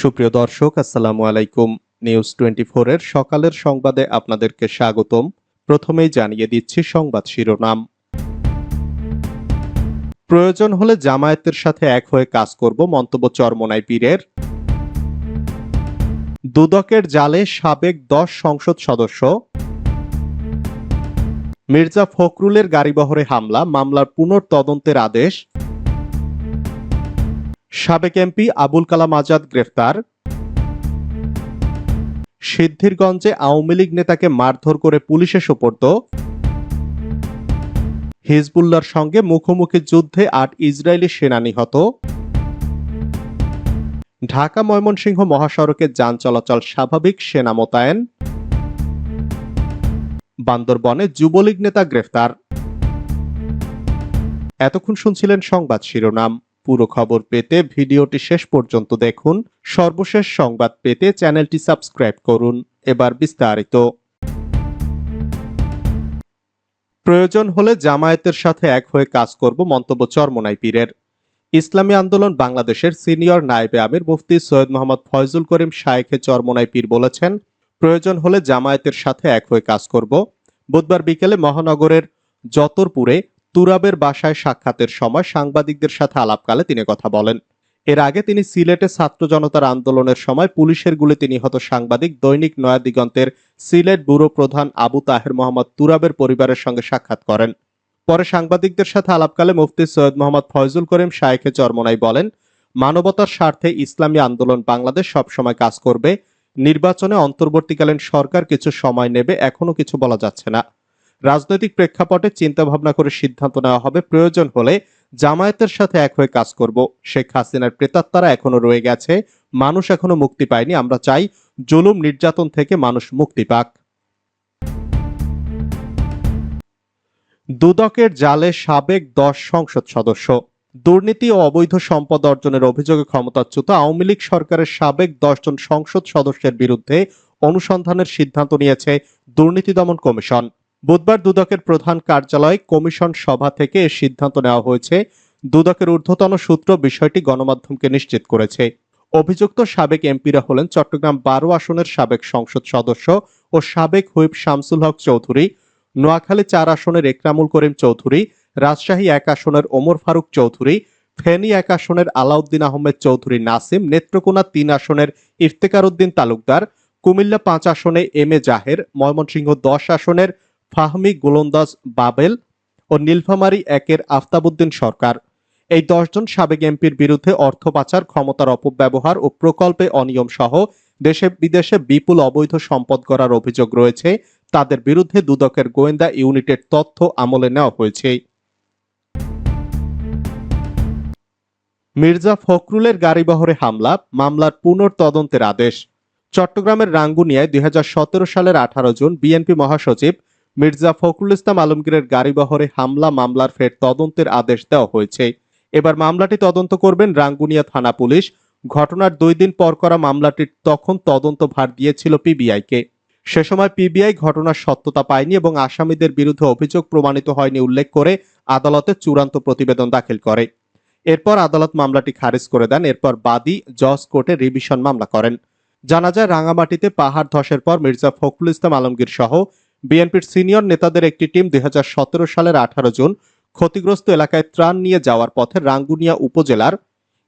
সুপ্রিয় দর্শক, আসসালামু আলাইকুম। নিউজ টোয়েন্টি এর সকালের সংবাদে আপনাদেরকে স্বাগতম। প্রথমেই জানিয়ে দিচ্ছি সংবাদ শিরোনাম। প্রয়োজন হলে জামায়াতের সাথে এক হয়ে কাজ করব মন্তব্য চরমনাই পীরের। দুদকের জালে সাবেক দশ সংসদ সদস্য। মির্জা ফখরুলের গাড়িবহরে হামলা, মামলার পুনর্তদন্তের আদেশ। সাবেক এমপি আবুল কালাম আজাদ গ্রেফতার। সিদ্ধিরগঞ্জে আওয়ামী লীগ নেতাকে মারধর করে পুলিশে সোপর্দ। হিজবুল্লার সঙ্গে মুখোমুখি যুদ্ধে আট ইসরায়েলি সেনা নিহত। ঢাকা ময়মনসিংহ মহাসড়কে যান চলাচল স্বাভাবিক, সেনা মোতায়েন। বান্দরবনে যুবলীগ নেতা গ্রেফতার। এতক্ষণ শুনছিলেন সংবাদ শিরোনাম। পুরো খবর পেতে ভিডিওটি শেষ পর্যন্ত দেখুন। সর্বশেষ সংবাদ পেতে চ্যানেলটি সাবস্ক্রাইব করুন। এবার বিস্তারিত। প্রয়োজন হলে জামায়াতের সাথে এক হয়ে কাজ করব মন্তব্য চরমনাই পীরের। ইসলামী আন্দোলন বাংলাদেশের সিনিয়র নায়েবে আমির মুফতি সৈয়দ মোহাম্মদ ফয়জুল করিম শায়েখে চরমনাই পীর বলেছেন, প্রয়োজন হলে জামায়াতের সাথে এক হয়ে কাজ করব। বুধবার বিকেলে মহানগরের যতরপুরে তুরাবের বাসায় সাক্ষাতের সময় সাংবাদিকদের সাথে আলাপকালে তিনি কথা বলেন। এর আগে তিনি সিলেটে ছাত্র জনতার আন্দোলনের সময় পুলিশের গুলিতে নিহত সাংবাদিক দৈনিক নয়া দিগন্তের সিলেট ব্যুরো প্রধান আবু তাহের মোহাম্মদ তুরাবের পরিবারের সঙ্গে সাক্ষাৎ করেন। পরে সাংবাদিকদের সাথে আলাপকালে মুফতি সৈয়দ মোহাম্মদ ফয়জুল করিম শায়েখে চরমনাই বলেন, মানবতার স্বার্থে ইসলামী আন্দোলন বাংলাদেশ সবসময় কাজ করবে, নির্বাচনে অন্তর্বর্তীকালীন সরকার কিছু সময় নেবে, এখনও কিছু বলা যাচ্ছে না। রাজনৈতিক প্রেক্ষাপটে চিন্তা ভাবনা করে সিদ্ধান্ত নেওয়া হবে। প্রয়োজন হলে জামায়াতের সাথে এক হয়ে কাজ করব। শেখ হাসিনার প্রেতাত্মারা এখনও রয়ে গেছে। মানুষ এখনও মুক্তি পায়নি। আমরা চাই জুলুম নির্যাতন থেকে মানুষ মুক্তি পাক। দুদকের জালে সাবেক দশ সংসদ সদস্য। দুর্নীতি ও অবৈধ সম্পদ অর্জনের অভিযোগে ক্ষমতাচ্যুত আওয়ামী লীগ সরকারের সাবেক দশজন সংসদ সদস্যের বিরুদ্ধে অনুসন্ধানের সিদ্ধান্ত নিয়েছে দুর্নীতি দমন কমিশন। বুধবার দুদকের প্রধান কার্যালয় কমিশন সভা থেকে এ সিদ্ধান্ত নেওয়া হয়েছে। দুদকের ঊর্ধ্বতন সূত্র বিষয়টি গণমাধ্যমকে নিশ্চিত করেছে। অভিযুক্ত সাবেক এমপিরা হলেন চট্টগ্রাম বারো আসনের সাবেক সংসদ সদস্য ও সাবেক হুইপ শামসুল হক চৌধুরী, নোয়াখালী চার আসনের একরামুল করিম চৌধুরী, রাজশাহী এক আসনের ওমর ফারুক চৌধুরী, ফেনী এক আসনের আলাউদ্দিন আহমেদ চৌধুরী নাসিম, নেত্রকোনা তিন আসনের ইফতেকার উদ্দিন তালুকদার, কুমিল্লা পাঁচ আসনে এম এ জাহের, ময়মনসিংহ দশ আসনের ফাহমি গোলন্দাজ বাবেল ও নীলফামারী একের আফতাবুদ্দিন সরকার। এই দশজন সাবেক এমপির বিরুদ্ধে অর্থ পাচার, ক্ষমতার অপব্যবহার ও প্রকল্পে অনিয়ম সহ দেশে বিদেশে বিপুল অবৈধ সম্পদ করার অভিযোগ রয়েছে। তাদের বিরুদ্ধে দুদকের গোয়েন্দা ইউনিটের তথ্য আমলে নেওয়া হয়েছে। মির্জা ফখরুলের গাড়িবহরে হামলা, মামলার পুনর্তদন্তের আদেশ। চট্টগ্রামের রাঙ্গুনিয়ায় দুই হাজার সতেরো সালের আঠারো জুন বিএনপি মহাসচিব মির্জা ফখরুল ইসলাম আলমগীরের গাড়িবহরে হামলা, মামলার ফের তদন্তের আদেশ দেওয়া হয়েছে। এবার মামলাটি তদন্ত করবেন রাঙ্গুনিয়া থানা পুলিশ। ঘটনার দুই দিন পর করা মামলাটির তখন তদন্ত ভার দিয়েছিল পিবিআইকে। সে সময় পিবিআই ঘটনার সত্যতা পায়নি এবং আসামিদের বিরুদ্ধে অভিযোগ প্রমাণিত হয়নি উল্লেখ করে আদালতে চূড়ান্ত প্রতিবেদন দাখিল করে। এরপর আদালত মামলাটি খারিজ করে দেন, এরপর বাদী জজ কোর্টে রিভিশন মামলা করেন। জানা যায়, রাঙামাটিতে পাহাড় ধসের পর মির্জা ফখরুল ইসলাম আলমগীর সহ বিএনপির সিনিয়র নেতাদের একটি টিম দুই হাজার সতেরো সালের আঠারো জুন ক্ষতিগ্রস্ত এলাকায় ত্রাণ নিয়ে যাওয়ার পথে রাঙ্গুনিয়া উপজেলার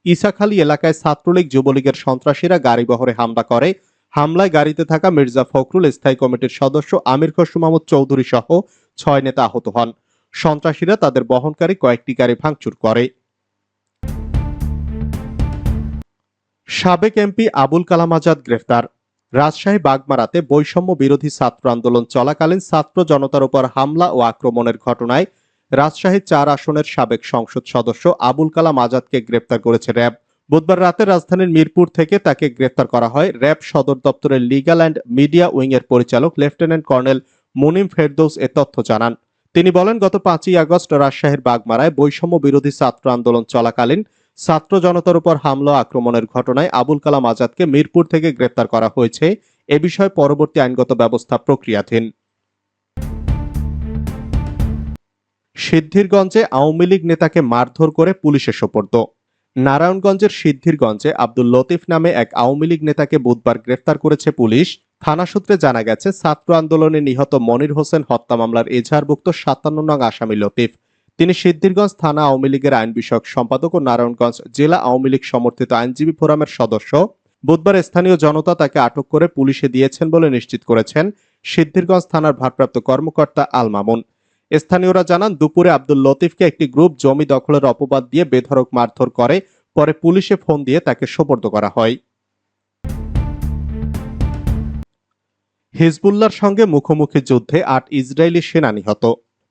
ইসাখালী এলাকায় ছাত্রলীগ যুবলীগের সন্ত্রাসীরা গাড়িবহরে হামলা করে। হামলায় গাড়িতে থাকা মির্জা ফখরুল, স্থায়ী কমিটির সদস্য আমির খসরু মাহমুদ চৌধুরী সহ ছয় নেতা আহত হন। সন্ত্রাসীরা তাদের বহনকারী কয়েকটি গাড়ি ভাঙচুর করে। সাবেক এমপি আবুল কালাম আজাদ গ্রেফতার। রাজশাহী বাগমারাতে বৈষম্য বিরোধী ছাত্র আন্দোলন চলাকালীন ছাত্র জনতার উপর হামলা ও আক্রমণের ঘটনায় রাজশাহী চার আসনের সাবেক সংসদ সদস্য আবুল কালাম আজাদকে গ্রেপ্তার করেছে র্যাব। বুধবার রাতে রাজধানীর মিরপুর থেকে তাকে গ্রেপ্তার করা হয়। র্যাব সদর দপ্তরের লিগাল অ্যান্ড মিডিয়া উইং এর পরিচালক লেফটেন্যান্ট কর্নেল মুনিম ফেরদৌস এ তথ্য জানান। তিনি বলেন, গত পাঁচই আগস্ট রাজশাহীর বাগমারায় বৈষম্য বিরোধী ছাত্র আন্দোলন চলাকালীন ছাত্র জনতার উপর হামলা, আক্রমণের ঘটনায় আবুল কালাম আজাদকে মিরপুর থেকে গ্রেপ্তার করা হয়েছে। এ বিষয়ে পরবর্তী আইনগত ব্যবস্থা প্রক্রিয়াধীন। সিদ্ধিরগঞ্জে আওয়ামী লীগ নেতাকে মারধর করে পুলিশে সোপর্দ। নারায়ণগঞ্জের সিদ্ধিরগঞ্জে আব্দুল লতিফ নামে এক আওয়ামী লীগ নেতাকে বুধবার গ্রেফতার করেছে পুলিশ। থানা সূত্রে জানা গেছে, ছাত্র আন্দোলনে নিহত মনির হোসেন হত্যা মামলার এজাহারভুক্ত সাতান্ন নং আসামি লতিফ। তিনি সিদ্ধিরগঞ্জ থানা আওয়ামী লীগের আইন বিষয়ক সম্পাদক ও নারায়ণগঞ্জ জেলা আওয়ামী লীগ সমর্থিত আইনজীবী ফোরামের সদস্য। বুধবার স্থানীয় জনতা তাকে আটক করে পুলিশে দিয়েছেন বলে নিশ্চিত করেছেন সিদ্ধিরগঞ্জ থানার ভারপ্রাপ্ত কর্মকর্তা আল মামুন। স্থানীয়রা জানান, দুপুরে আব্দুল লতিফকে একটি গ্রুপ জমি দখলের অপবাদ দিয়ে বেধড়ক মারধর করে, পরে পুলিশে ফোন দিয়ে তাকে সোপর্দ করা হয়। হিজবুল্লাহর সঙ্গে মুখোমুখি যুদ্ধে আট ইসরায়েলি সেনা নিহত।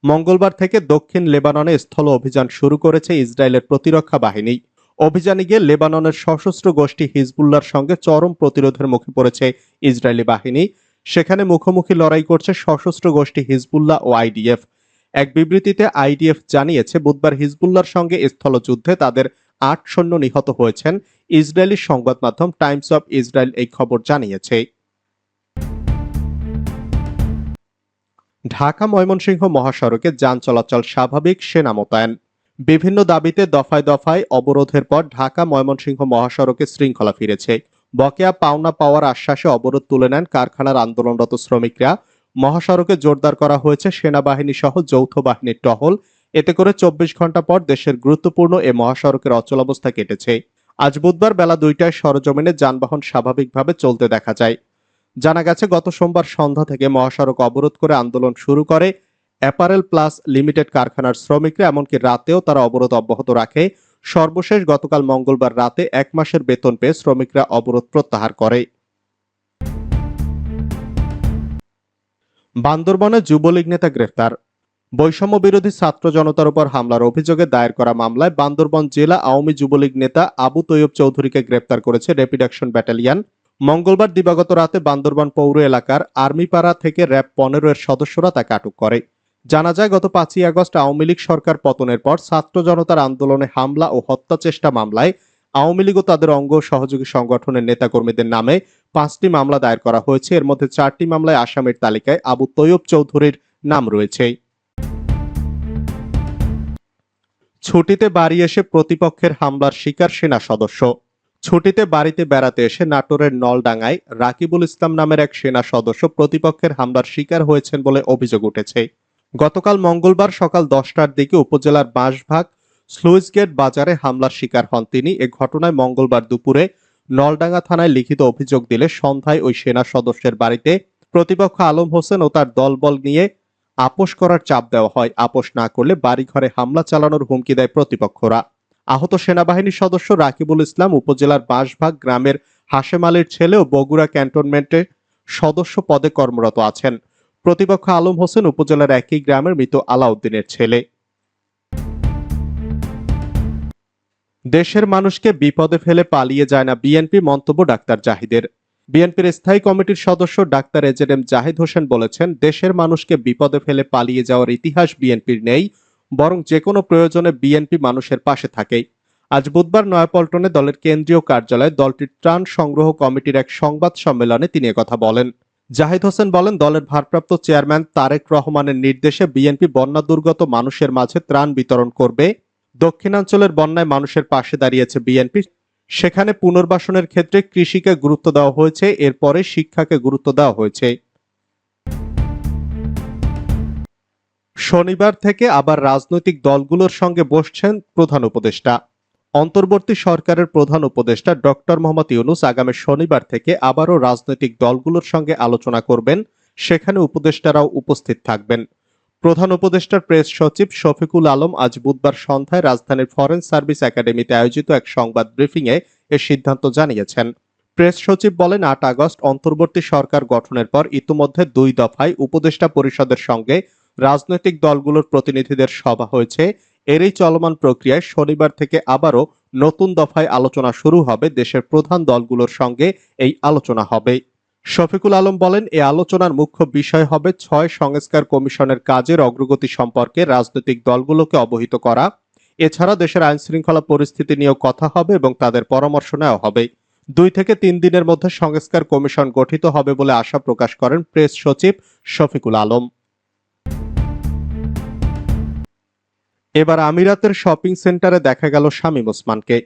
মঙ্গলবার থেকে দক্ষিণ লেবাননে স্থল অভিযান শুরু করেছে ইসরায়েলের প্রতিরক্ষা বাহিনী। অভিযানে গিয়ে লেবাননের সশস্ত্র গোষ্ঠী হিজবুল্লাহর সঙ্গে চরম প্রতিরোধের মুখে পড়েছে ইসরায়েলি বাহিনী। সেখানে মুখোমুখি লড়াই করছে সশস্ত্র গোষ্ঠী হিজবুল্লাহ ও আইডিএফ। এক বিবৃতিতে আইডিএফ জানিয়েছে, বুধবার হিজবুল্লাহর সঙ্গে স্থলযুদ্ধে তাদের আট সৈন্য নিহত হয়েছেন। ইসরায়েলি সংবাদ মাধ্যম টাইমস অফ ইসরায়েল এই খবর জানিয়েছে। ঢাকা ময়মনসিংহ মহাসড়কে যান চলাচল স্বাভাবিক, সেনা মোতায়েন। বিভিন্ন দাবিতে দফায় দফায় অবরোধের পর ঢাকা ময়মনসিংহ মহাসড়কে শৃঙ্খলা ফিরেছে। বকেয়া পাওনা পাওয়ার আশ্বাসে অবরোধ তুলে নেন কারখানার আন্দোলনরত শ্রমিকরা। মহাসড়কে জোরদার করা হয়েছে সেনাবাহিনী সহ যৌথ বাহিনীর টহল। এতে করে চব্বিশ ঘণ্টা পর দেশের গুরুত্বপূর্ণ এ মহাসড়কের অচলাবস্থা কেটেছে। আজ বুধবার বেলা দুইটায় সরজমিনে যানবাহন স্বাভাবিকভাবে চলতে দেখা যায়। জানা গেছে, গত সোমবার সন্ধ্যা থেকে মহাসড়ক অবরোধ করে আন্দোলন শুরু করে অ্যাপারেল প্লাস লিমিটেড কারখানার শ্রমিকরা, এমনকি রাতেও তারা অবরোধ অব্যাহত রাখে। সর্বশেষ গতকাল মঙ্গলবার রাতে এক মাসের বেতন পেয়ে শ্রমিকরা অবরোধ প্রত্যাহার করে। বান্দরবনে যুবলীগ নেতা গ্রেফতার বৈষম্য বিরোধী ছাত্র জনতার উপর হামলার অভিযোগে দায়ের করা মামলায় বান্দরবন জেলা আওয়ামী যুবলীগ নেতা আবু তৈয়ব চৌধুরীকে গ্রেপ্তার করেছে র্যাপিড অ্যাকশন ব্যাটালিয়ন। মঙ্গলবার দিবাগত রাতে বান্দরবান পৌর এলাকার আর্মিপাড়া থেকে র্যাব পনেরো এর সদস্যরা তাকে আটক করে। জানা যায়, গত পাঁচই আগস্ট আওয়ামী লীগ সরকার পতনের পর ছাত্র জনতার আন্দোলনে হামলা ও হত্যা চেষ্টা মামলায় আওয়ামী লীগ ও তাদের অঙ্গ সহযোগী সংগঠনের নেতাকর্মীদের নামে পাঁচটি মামলা দায়ের করা হয়েছে। এর মধ্যে চারটি মামলায় আসামির তালিকায় আবু তৈয়ব চৌধুরীর নাম রয়েছে। ছুটিতে বাড়ি এসে প্রতিপক্ষের হামলার শিকার সেনা সদস্য। ছুটিতে বাড়িতে বেড়াতে এসে নাটোরের নলডাঙ্গায় রাকিবুল ইসলাম নামের এক সেনা সদস্য প্রতিপক্ষের হামলার শিকার হয়েছেন বলে অভিযোগ উঠেছে। গতকাল মঙ্গলবার সকাল দশটার দিকে উপজেলার বাঁশভাগ স্লুইসগেট বাজারে হামলার শিকার হন তিনি। এ ঘটনায় মঙ্গলবার দুপুরে নলডাঙ্গা থানায় লিখিত অভিযোগ দিলে সন্ধ্যায় ওই সেনা সদস্যের বাড়িতে প্রতিপক্ষ আলম হোসেন ও তার দলবল নিয়ে আপোষ করার চাপ দেওয়া হয়। আপোষ না করলে বাড়িঘরে হামলা চালানোর হুমকি দেয় প্রতিপক্ষরা। আহত সেনাবাহিনীর সদস্য রাকিবুল ইসলাম উপজেলার বাঁশভাগ গ্রামের হাশেম আলীর ছেলে ও বগুড়া ক্যান্টনমেন্টে সদস্য পদে কর্মরত আছেন। প্রতিপক্ষ আলম হোসেন উপজেলার একই গ্রামের মৃত আলাউদ্দিনের ছেলে। দেশের মানুষকে বিপদে ফেলে পালিয়ে যায় না বিএনপি মন্তব্য ডাক্তার জাহিদের। বিএনপির স্থায়ী কমিটির সদস্য doctor AZ M Zahid Hossain বলেছেন, দেশের মানুষকে বিপদে ফেলে পালিয়ে যাওয়ার ইতিহাস বিএনপির নেই বরং যে কোনো প্রয়োজনে বিএনপি মানুষের পাশে থাকে আজ বুধবার নয়াপল্টনে দলের কেন্দ্রীয় কার্যালয়ে দলটির ত্রাণ সংগ্রহ কমিটির এক সংবাদ সম্মেলনে তিনি কথা বলেন। জাহিদ হোসেন বলেন, দলের ভারপ্রাপ্ত চেয়ারম্যান তারেক রহমানের নির্দেশে বিএনপি বন্যা দুর্গত মানুষের মাঝে ত্রাণ বিতরণ করবে। দক্ষিণাঞ্চলের বন্যায় মানুষের পাশে দাঁড়িয়েছে বিএনপি। সেখানে পুনর্বাসনের ক্ষেত্রে কৃষিকে গুরুত্ব দেওয়া হয়েছে, এরপরে শিক্ষাকে গুরুত্ব দেওয়া হয়েছে। শনিবার থেকে আবার রাজনৈতিক দলগুলোর সঙ্গে বসছেন প্রধান উপদেষ্টা। অন্তর্বর্তী সরকারের প্রধান উপদেষ্টা ডক্টর মোহাম্মদ ইউনুস আগামী শনিবার থেকে আবারও রাজনৈতিক দলগুলোর সঙ্গে আলোচনা করবেন। সেখানে উপদেষ্টারাও উপস্থিত থাকবেন। প্রধান উপদেষ্টার প্রেস সচিব শফিকুল আলম আজ বুধবার সন্ধ্যায় রাজধানীর ফরেন সার্ভিস একাডেমিতে আয়োজিত এক সংবাদ ব্রিফিংয়ে এ সিদ্ধান্ত জানিয়েছেন। প্রেস সচিব বলেন, আট আগস্ট অন্তর্বর্তী সরকার গঠনের পর ইতিমধ্যে দুই দফায় উপদেষ্টা পরিষদের সঙ্গে রাজনৈতিক দলগুলোর প্রতিনিধিদের সভা হয়েছে। এরই চলমান প্রক্রিয়ায় শনিবার থেকে আবারও নতুন দফায় আলোচনা শুরু হবে। দেশের প্রধান দলগুলোর সঙ্গে এই আলোচনা হবে। শফিকুল আলম বলেন, এ আলোচনার মুখ্য বিষয় হবে ছয় সংস্কার কমিশনের কাজের অগ্রগতি সম্পর্কে রাজনৈতিক দলগুলোকে অবহিত করা। এছাড়া দেশের আইন শৃঙ্খলা পরিস্থিতি নিয়েও কথা হবে এবং তাদের পরামর্শ নেওয়া হবে। দুই থেকে তিন দিনের মধ্যে সংস্কার কমিশন গঠিত হবে বলে আশা প্রকাশ করেন প্রেস সচিব শফিকুল আলম। এবার আমিরাতের শপিং সেন্টারে দেখা গেল শামীম ওসমানকে।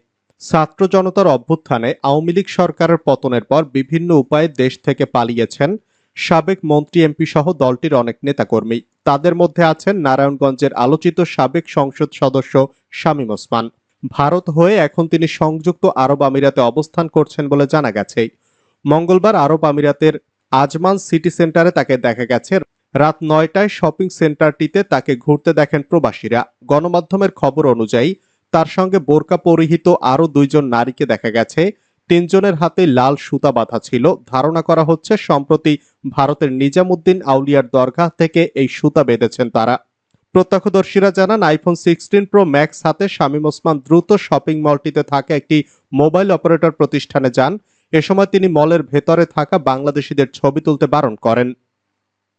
ছাত্র জনতার অভ্যুত্থানে আওয়ামী লীগ সরকারের পতনের পর বিভিন্ন উপায়ে দেশ থেকে পালিয়েছেন সাবেক মন্ত্রী, এমপি সহ দলটির অনেক নেতাকর্মী। তাদের মধ্যে আছেন নারায়ণগঞ্জের আলোচিত সাবেক সংসদ সদস্য শামীম ওসমান। ভারত হয়ে এখন তিনি সংযুক্ত আরব আমিরাতে অবস্থান করছেন বলে জানা গেছে। মঙ্গলবার আরব আমিরাতের আজমান সিটি সেন্টারে তাকে দেখা গেছে রাত নয়টায় শপিং সেন্টারটিতে তাকে ঘুরতে দেখেন প্রবাসীরা। গণমাধ্যমের খবর অনুযায়ী, তার সঙ্গে বোরকা পরিহিত আরও দুইজন নারীকে দেখা গেছে। তিনজনের হাতে লাল সুতা বাঁধা ছিল। ধারণা করা হচ্ছে, সম্প্রতি ভারতের নিজামুদ্দিন আউলিয়ার দরগাহ থেকে এই সুতা বেঁধেছেন তারা। প্রত্যক্ষদর্শীরা জানান, আইফোন সিক্সটিন প্রো ম্যাক্স হাতে শামীম ওসমান দ্রুত শপিং মলটিতে থাকা একটি মোবাইল অপারেটর প্রতিষ্ঠানে যান। এ সময় তিনি মলের ভেতরে থাকা বাংলাদেশিদের ছবি তুলতে বারণ করেন।